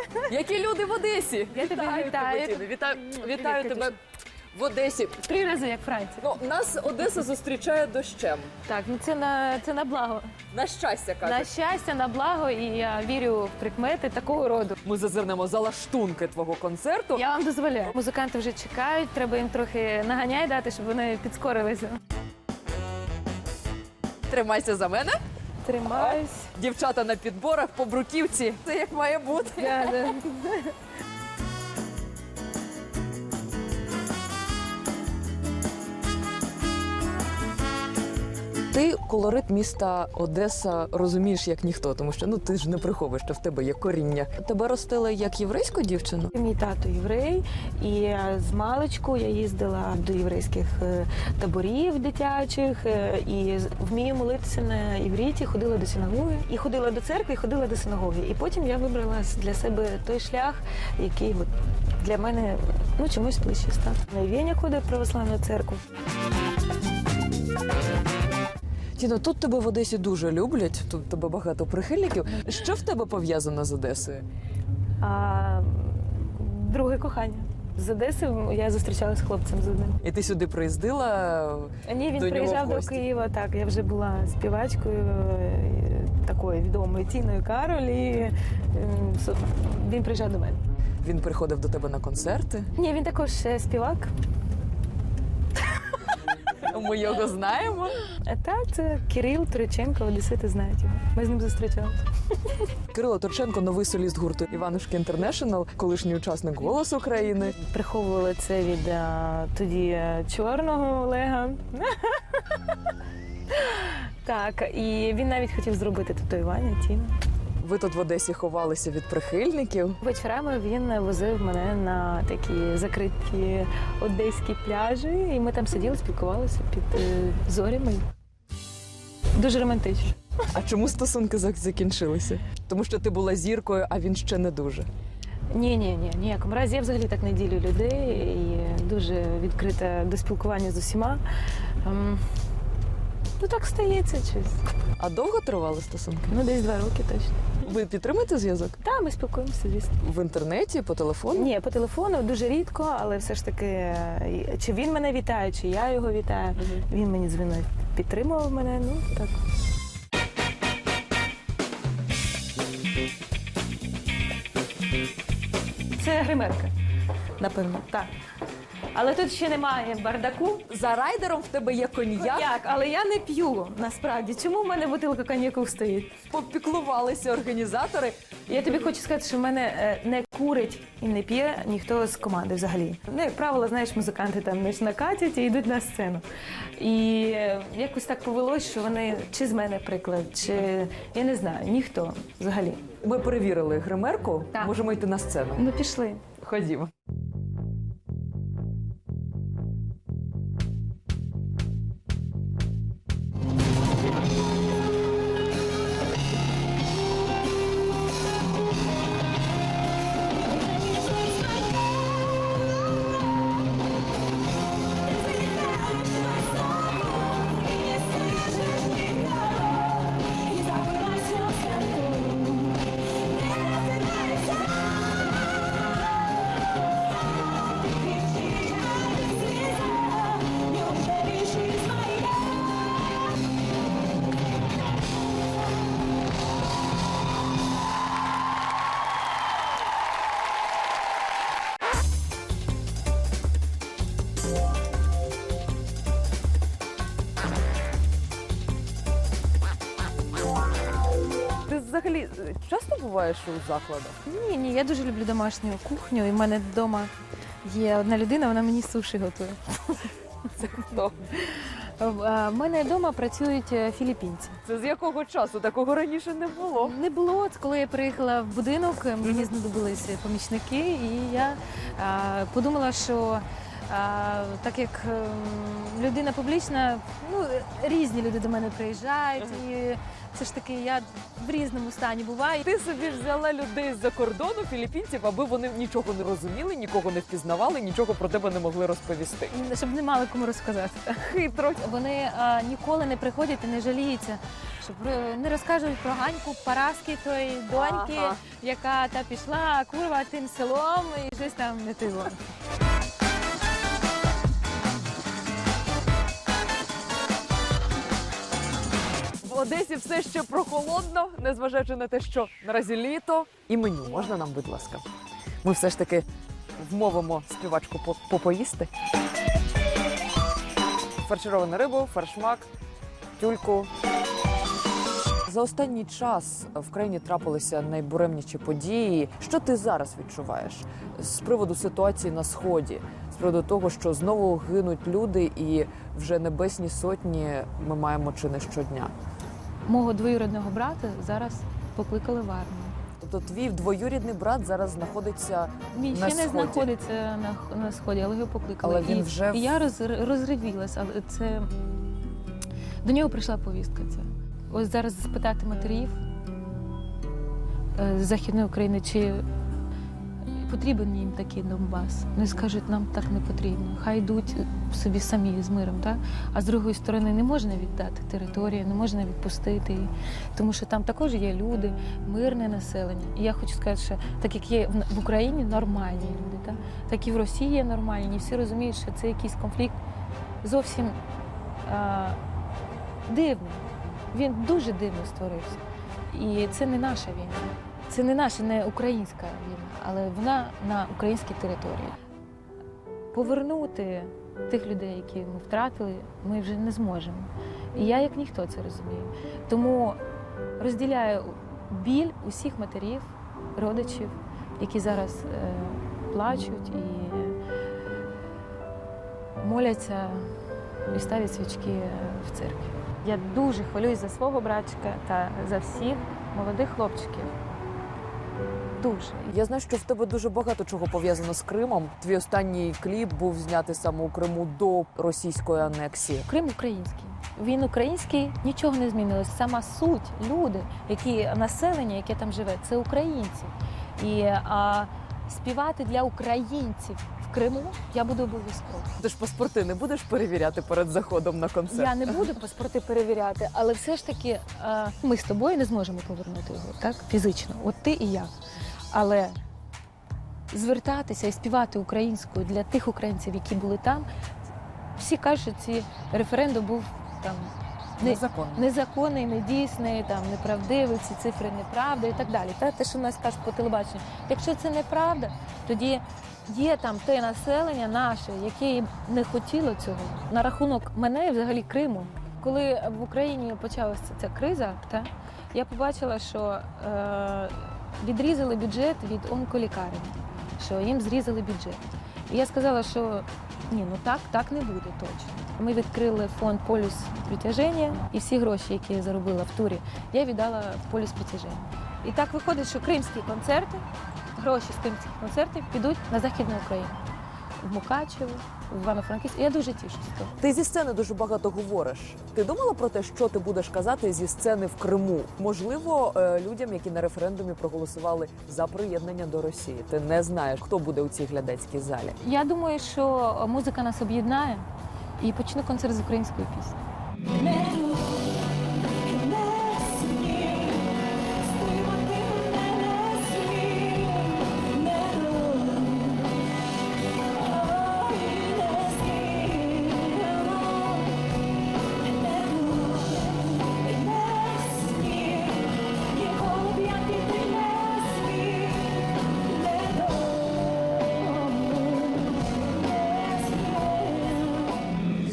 Які люди в Одесі? Я тебе Вітаю вітаю. тебе, Вітаю, вітаю тебе в Одесі. Три рази як Франція. Ну, нас Одеса зустрічає дощем. Так, ну це на це на благо. На щастя, На щастя, на благо, і я вірю в прикмети такого роду. Ми зазирнемо за лаштунки твого концерту. Я вам дозволяю. Музиканти вже чекають, треба їм трохи наганяй дати, щоб вони підскорилися. Тримайся за мене. Тримаюсь. Дівчата на підборах по бруківці. Це як має бути. Да, да. Ти колорит міста Одеса розумієш як ніхто, тому що ну ти ж не приховуєш, що в тебе є коріння. Тебе ростили як єврейську дівчину? Мій тато єврей, і е, з маличку я їздила до єврейських е, таборів дитячих е, і вмію молитися на івріті, ходила до синагоги, і ходила до церкви, і ходила до синагоги. І потім я вибрала для себе той шлях, який от для мене ну чомусь ближче став. На Івєня ходить православну церкву. Тіно, тут тебе в Одесі дуже люблять. Тут тебе багато прихильників. Що в тебе пов'язано з Одесою? А друге кохання. З Одеси я зустрічалася з хлопцем з одним. І ти сюди приїздила. Ні, він До нього приїжджав в до. Києва. Так, я вже була співачкою е, такою відомою Тіною Кароль. І він приїжджав до мене. Він приходив до тебе на концерти. Ні, він також е, співак. Ми його знаємо. А так, це Кирил Туриченко, Одесити знають його. Ми з ним зустрічалися. Кирило Турченко, новий соліст гурту Іванушки Інтернешнл, колишній учасник «Голос України. Приховували це від е, тоді е, чорного Олега. Так, і він навіть хотів зробити татуювання Тіна. Ви тут в Одесі ховалися від прихильників. Вечорами він возив мене на такі закриті одеські пляжі, і ми там сиділи, спілкувалися під е, зорями. Дуже романтично. А чому стосунки закінчилися? Тому що ти була зіркою, а він ще не дуже. Ні, ні, ні, ніякому разі. Я взагалі так не ділю людей і дуже відкрита до спілкування з усіма. Ем, Ну так стається щось. А довго тривали стосунки? Ну, десь два роки точно. Ви підтримуєте зв'язок Так, ми спілкуємося, звісно. в інтернеті, по телефону? Ні, по телефону дуже рідко, але все ж таки, е, чи він мене вітає, чи я його вітаю. Він мені дзвонив, підтримував мене. Ну так. Це гримерка, напевно. Так. Але тут ще немає бардаку. За райдером в тебе є коньяк. Як? Але я не п'ю насправді. Чому в мене бутилка коньяку стоїть? Попіклувалися організатори. Я тобі хочу сказати, що в мене е, не курить і не п'є ніхто з команди взагалі. Ну, як правило, знаєш, музиканти там знаєш, накатять і йдуть на сцену. І е, якось так повелось, що вони чи з мене приклад, чи я не знаю, ніхто взагалі. Ми перевірили гримерку. Так. Можемо йти на сцену. Ну пішли. Ходімо. Взагалі е, часто буваєш у закладах? Ні, ні, я дуже люблю домашню кухню. І в мене вдома є одна людина, вона мені суші готує. Це хто? В е, мене вдома працюють е, філіппінці. Це з якого часу? Такого раніше не було. Не було. Це коли я приїхала в будинок, мені знадобилися помічники, і я а, подумала, що так як ем, людина публічна, ну різні люди до мене приїжджають, і все ж таки я в різному стані буваю. Ти собі взяла людей з-за кордону, філіппінців, аби вони нічого не розуміли, нікого не впізнавали, нічого про тебе не могли розповісти. Щоб не мали кому розказати. Хитро. Вони а, ніколи не приходять і не жаліються, щоб е, не розкажуть про ганьку Параски тої доньки, Ага. яка та пішла курва тим селом і щось там не тило. Одесі все ще прохолодно, незважаючи на те, що наразі літо. І меню можна нам, будь ласка. Ми все ж таки вмовимо співачку по- попоїсти. Фаршировану рибу, фаршмак, тюльку. За останній час в країні трапилися найбуремніші події. Що ти зараз відчуваєш з приводу ситуації на сході, з приводу того, що знову гинуть люди, і вже небесні сотні ми маємо чи не щодня. Мого двоюродного брата зараз покликали в армію. Тобто твій двоюрідний брат зараз знаходиться Він На ще не сході. знаходиться на, на сході, але його покликали. Але він і, вже в- і я роз, розривілась, але це до нього прийшла повістка. Ця. Ось зараз спитати матерів е, з Західної України, чи потрібен їм такий Донбас. Вони скажуть, нам так не потрібно. Хай йдуть собі самі з миром. Так? А з другої сторони не можна віддати територію, не можна відпустити її, тому що там також є люди, мирне населення. І я хочу сказати, що так як є в- Україні нормальні люди, так, так і в Росії є нормальні. І всі розуміють, що це якийсь конфлікт зовсім а, дивний. Він дуже дивно створився. І це не наша війна. Це не наша, не українська війна, але вона на українській території. Повернути тих людей, які ми втратили, ми вже не зможемо. І я як ніхто це розумію. Тому розділяю біль усіх матерів, родичів, які зараз е, плачуть і моляться і ставлять свічки в церкві. Я дуже хвилююсь за свого братчика та за всіх молодих хлопчиків. Дуже. Я знаю, що в тебе дуже багато чого пов'язано з Кримом. Твій останній кліп був знятий саме у Криму до російської анексії. Крим український. Він український, нічого не змінилось. Сама суть, люди, які населення, яке там живе, це українці. І а, співати для українців в Криму я буду обов'язково. Ти ж паспорти не будеш перевіряти перед заходом на концерт. Я не буду паспорти перевіряти, але все ж таки ми з тобою не зможемо повернути його, так? Фізично, от ти і я. Але звертатися і співати українською для тих українців, які були там, всі кажуть, що ці референдум був там не, Незаконно. незаконний, недійсний, там неправдивий, ці цифри неправда і так далі. Та те, що нас кажуть по телебаченню. Якщо це неправда, тоді є там те населення наше, яке не хотіло цього на рахунок мене і взагалі Криму. Коли в Україні почалася ця криза, та я побачила, що е, відрізали бюджет від онколікарень, що їм зрізали бюджет. І я сказала, що ні, ну так, так не буде точно. Ми відкрили фонд полюс притяження, і всі гроші, які я заробила в турі, я віддала в полюс притяження. І так виходить, що кримські концерти, гроші з кримських концертів підуть на Західну Україну. В Мукачево, в Івано-Франківськ. Я дуже того. Ти зі сцени дуже багато говориш. Ти думала про те, що ти будеш казати зі сцени в Криму? Можливо, е, людям, які на референдумі проголосували за приєднання до Росії. Ти не знаєш, хто буде у цій глядацькій залі. Я думаю, що музика нас об'єднає і почну концерт з української пісні.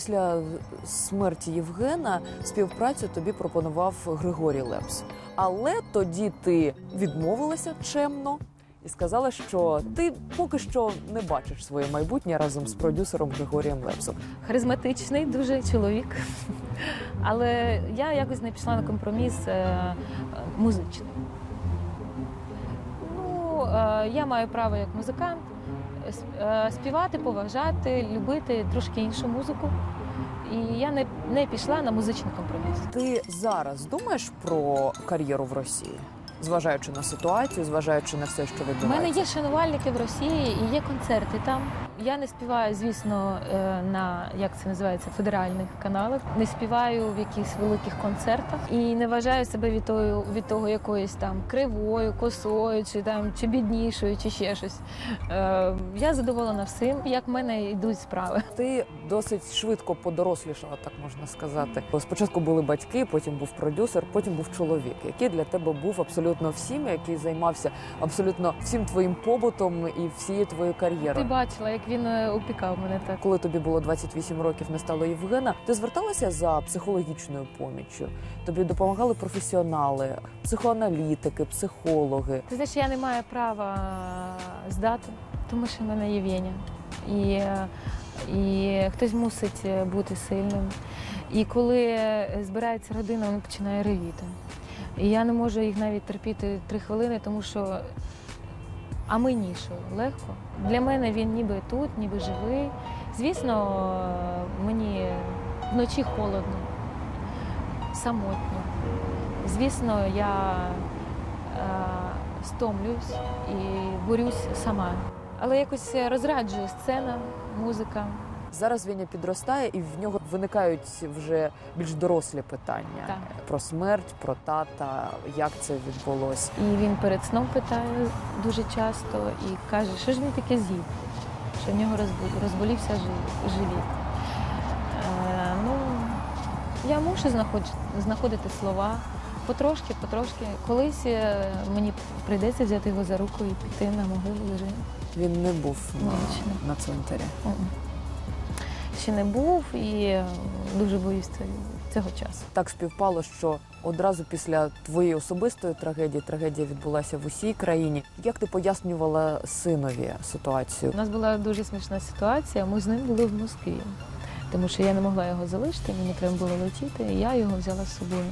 Після смерті Євгена співпрацю тобі пропонував Григорій Лепс. Але тоді ти відмовилася чемно і сказала, що ти поки що не бачиш своє майбутнє разом з продюсером Григорієм Лепсом. харизматичний дуже чоловік. Але я якось не пішла на компроміс е, музичний. Ну, е, я маю право як музикант співати, поважати, любити трошки іншу музику. І я не, не пішла на музичний компроміс. Ти зараз думаєш про кар'єру в Росії, зважаючи на ситуацію, зважаючи на все, що У мене є шанувальники в Росії і є концерти там. Я не співаю, звісно, е, на як це називається федеральних каналах. Не співаю в якихось великих концертах і не вважаю себе від того, від того якоюсь там кривою, косою, чи там чи біднішою, чи ще щось. Е, Я задоволена всім, як в мене йдуть справи. Ти досить швидко подорослішала, так можна сказати. Спочатку були батьки, потім був продюсер, потім був чоловік, який для тебе був абсолютно всім, який займався абсолютно всім твоїм побутом і всією твоєю Ти бачила, як він е, опікав мене так. Коли тобі було 28 років, не стало Євгена, ти зверталася за психологічною поміччю. Тобі допомагали професіонали, психоаналітики, психологи. Ти знаєш, я не маю права здати, тому що в мене є Веня. І, е, і хтось мусить е, бути сильним. І коли збирається родина, вона починає ревіти. І я не можу їх навіть терпіти три хвилини, тому що а мені що, легко? Для мене він ніби тут, ніби живий. Звісно, мені вночі холодно, самотньо. Звісно, я е, стомлююсь і борюсь сама. Але якось розраджує сцена, музика. Зараз Веня підростає, і в нього виникають вже більш дорослі питання Так. про смерть, про тата, як це відбулося. І він перед сном питає дуже часто і каже, що ж він таке з'їв, що в нього розболівся жи- живіт. Е, ну, я мушу знаходити, слова потрошки, потрошки. Колись е, мені прийдеться взяти його за руку і піти на могилу лежить. Він не був на, на цвинтарі. Мгм. Ще не був і е, дуже боюсь цього- цього часу. Так співпало, що одразу після твоєї особистої трагедії трагедія відбулася в усій країні. Як ти пояснювала синові ситуацію? У нас була дуже смішна ситуація. Ми з ним були в Москві, тому що я не могла його залишити, мені треба було летіти, і я його взяла з собою.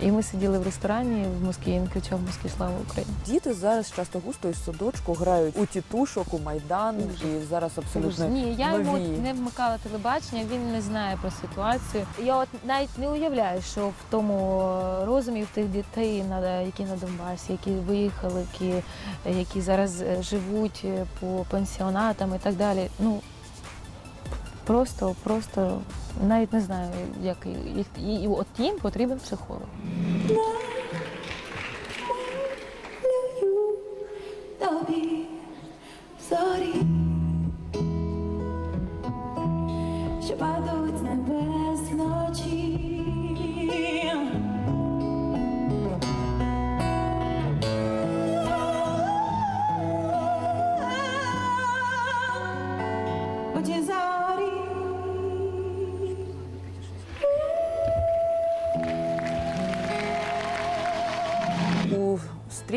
І ми сиділи в ресторані в Москві, він кричав Москві слава Україні. Діти зараз часто густо із садочку грають у тітушок, у майдан, і зараз абсолютно Ні, я йому не вмикала телебачення, він не знає про ситуацію. Я от навіть не уявляю, що в тому розумі в тих дітей, на- які на Донбасі, які виїхали, які, які зараз е, живуть е, по пенсіонатам і так далі. Ну просто, просто навіть не знаю, як їх і, от їм потрібен психолог.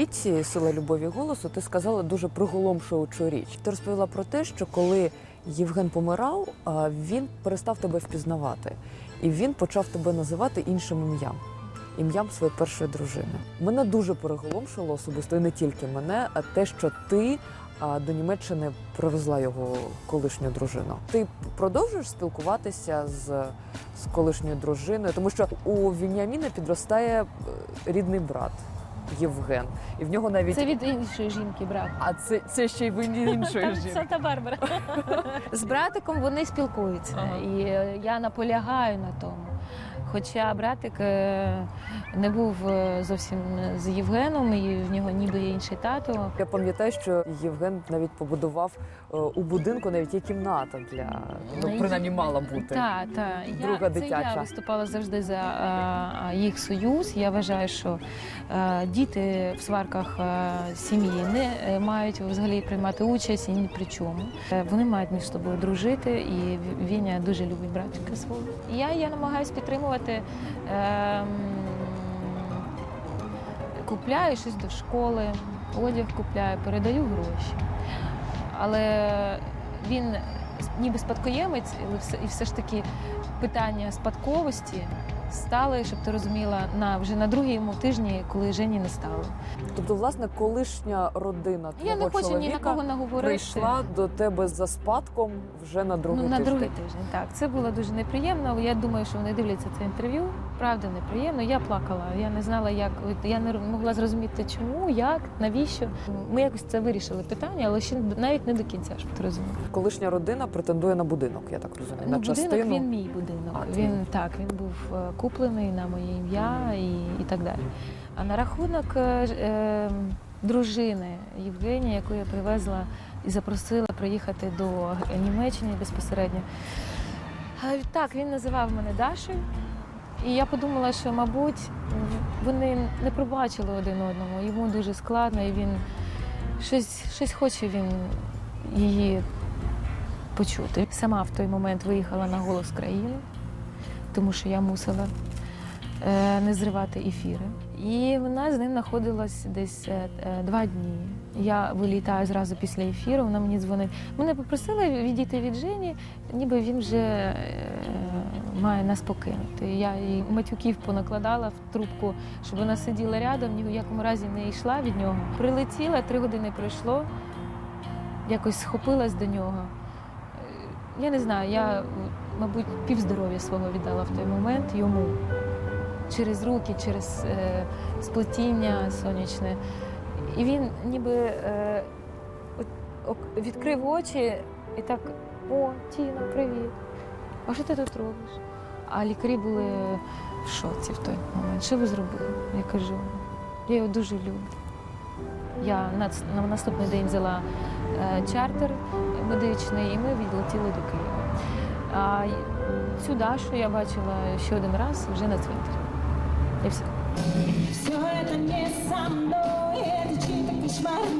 Стрічці Сила любові голосу ти сказала дуже приголомшуючу річ. Ти розповіла про те, що коли Євген помирав, він перестав тебе впізнавати, і він почав тебе називати іншим ім'ям. Ім'ям своєї першої дружини. Мене дуже переголомшило особисто, і не тільки мене, а те, що ти до Німеччини привезла його колишню дружину. Ти продовжуєш спілкуватися з, з колишньою дружиною, тому що у Вініаміна підростає е, рідний брат Євген, і в нього навіть Це від іншої жінки, брат. а це, це ще й в іншої Там жінки. Санта-Барбара. З братиком вони спілкуються, Ага. і е, я наполягаю на тому. Хоча братик е, не був е, зовсім з Євгеном, і в нього ніби є інший тато. Я пам'ятаю, що Євген навіть побудував е, у будинку навіть є кімната для ну, принаймні мала бути. Так, так. Друга Я, це дитяча. я виступала завжди за е, їх союз. Я вважаю, що е, діти в сварках сім'ї не мають взагалі приймати участь і ні при чому. Вони мають між собою дружити, і Віня дуже любить братика свого. Я, я намагаюся підтримувати. Е, купляю щось до школи, одяг купляю, передаю гроші. Але він ніби спадкоємець, і все ж таки питання спадковості стали, щоб ти розуміла, на вже на другому тижні, коли Жені не стало. Тобто, власне, колишня родина твого Я не хочу ні на кого наговорити. прийшла до тебе за спадком вже на другий ну, на тиждень. другий тиждень. Так, це було дуже неприємно. Я думаю, що вони дивляться це інтерв'ю. Правда, неприємно. Я плакала. Я не знала, як я не могла зрозуміти, чому, як, навіщо. Ми якось це вирішили питання, але ще навіть не до кінця, щоб ти розумів. Колишня родина претендує на будинок, я так розумію, Ну, на будинок частину. він мій будинок. А, він так, він був е, куплений на моє ім'я і, і так далі. А на рахунок е, е, дружини Євгенії, яку я привезла і запросила приїхати до Німеччини безпосередньо. Так, він називав мене Дашею. І я подумала, що, мабуть, вони не пробачили один одному. Йому дуже складно, і він щось, щось хоче він її почути. Сама в той момент виїхала на голос країни, тому що я мусила е, не зривати ефіри. І вона з ним знаходилась десь е, е, два дні. Я вилітаю зразу після ефіру, вона мені дзвонить. Мене попросили відійти від Жені, ніби він вже має нас покинути. Я їй матюків понакладала в трубку, щоб вона сиділа рядом, ні в якому разі не йшла від нього. Прилетіла, три години пройшло, якось схопилась до нього. Я не знаю, я, мабуть, півздоров'я свого віддала в той момент йому через руки, через е, сплетіння сонячне. І він ніби е, відкрив очі і так: о, Тіна, привіт. А що ти тут робиш? А лікарі були в шоці в той момент. Що ви зробили? Я кажу, я його дуже люблю. Я на, на наступний день взяла е, чартер медичний, і ми відлетіли до Києва. А й- цю Дашу я бачила ще один раз вже на цвинтарі. І все. Все это не со мной, это чей-то кошмарный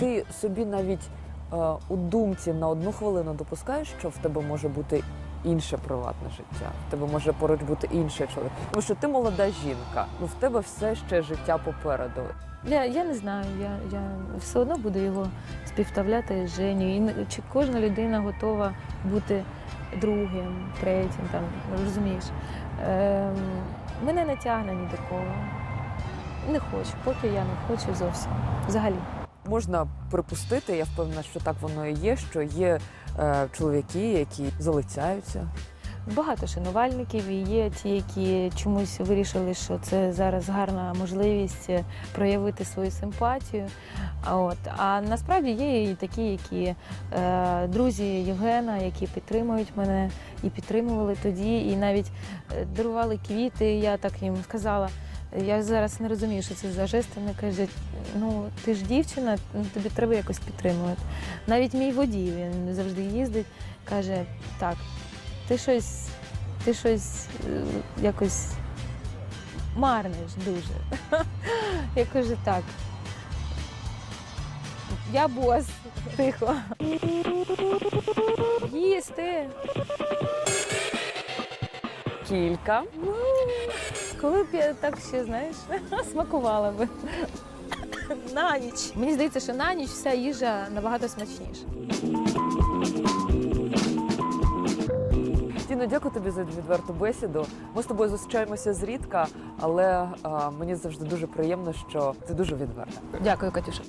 Ти собі навіть е, у думці на одну хвилину допускаєш, що в тебе може бути інше приватне життя, в тебе може поруч бути інший чоловік. Тому що ти молода жінка, ну в тебе все ще життя попереду. Я, я не знаю, я, я все одно буду його співставляти з Женю. І чи кожна людина готова бути другим, третім, там, розумієш? Ем, мене не тягне ні до кого. Не хочу, поки я не хочу зовсім. Взагалі. Можна припустити, я впевнена, що так воно і є, що є е, чоловіки, які залицяються. Багато шанувальників і є ті, які чомусь вирішили, що це зараз гарна можливість е, проявити свою симпатію. А от а насправді є і такі, які е, друзі Євгена, які підтримують мене і підтримували тоді, і навіть е, дарували квіти. Я так їм сказала. Я зараз не розумію, що це за жест. Вони кажуть, ну ти ж дівчина, ну, тобі треба якось підтримувати. Навіть мій водій він завжди їздить, каже, так, ти щось, ти щось е, якось марниш дуже. Я кажу, так. Я бос, тихо. Їсти. Кілька. Коли б я так ще, знаєш, смакувала би. На ніч. Мені здається, що на ніч вся їжа набагато смачніша. Тіно, дякую тобі за відверту бесіду. Ми з тобою зустрічаємося зрідка, але е, мені завжди дуже приємно, що ти дуже відверта. Дякую, Катюша.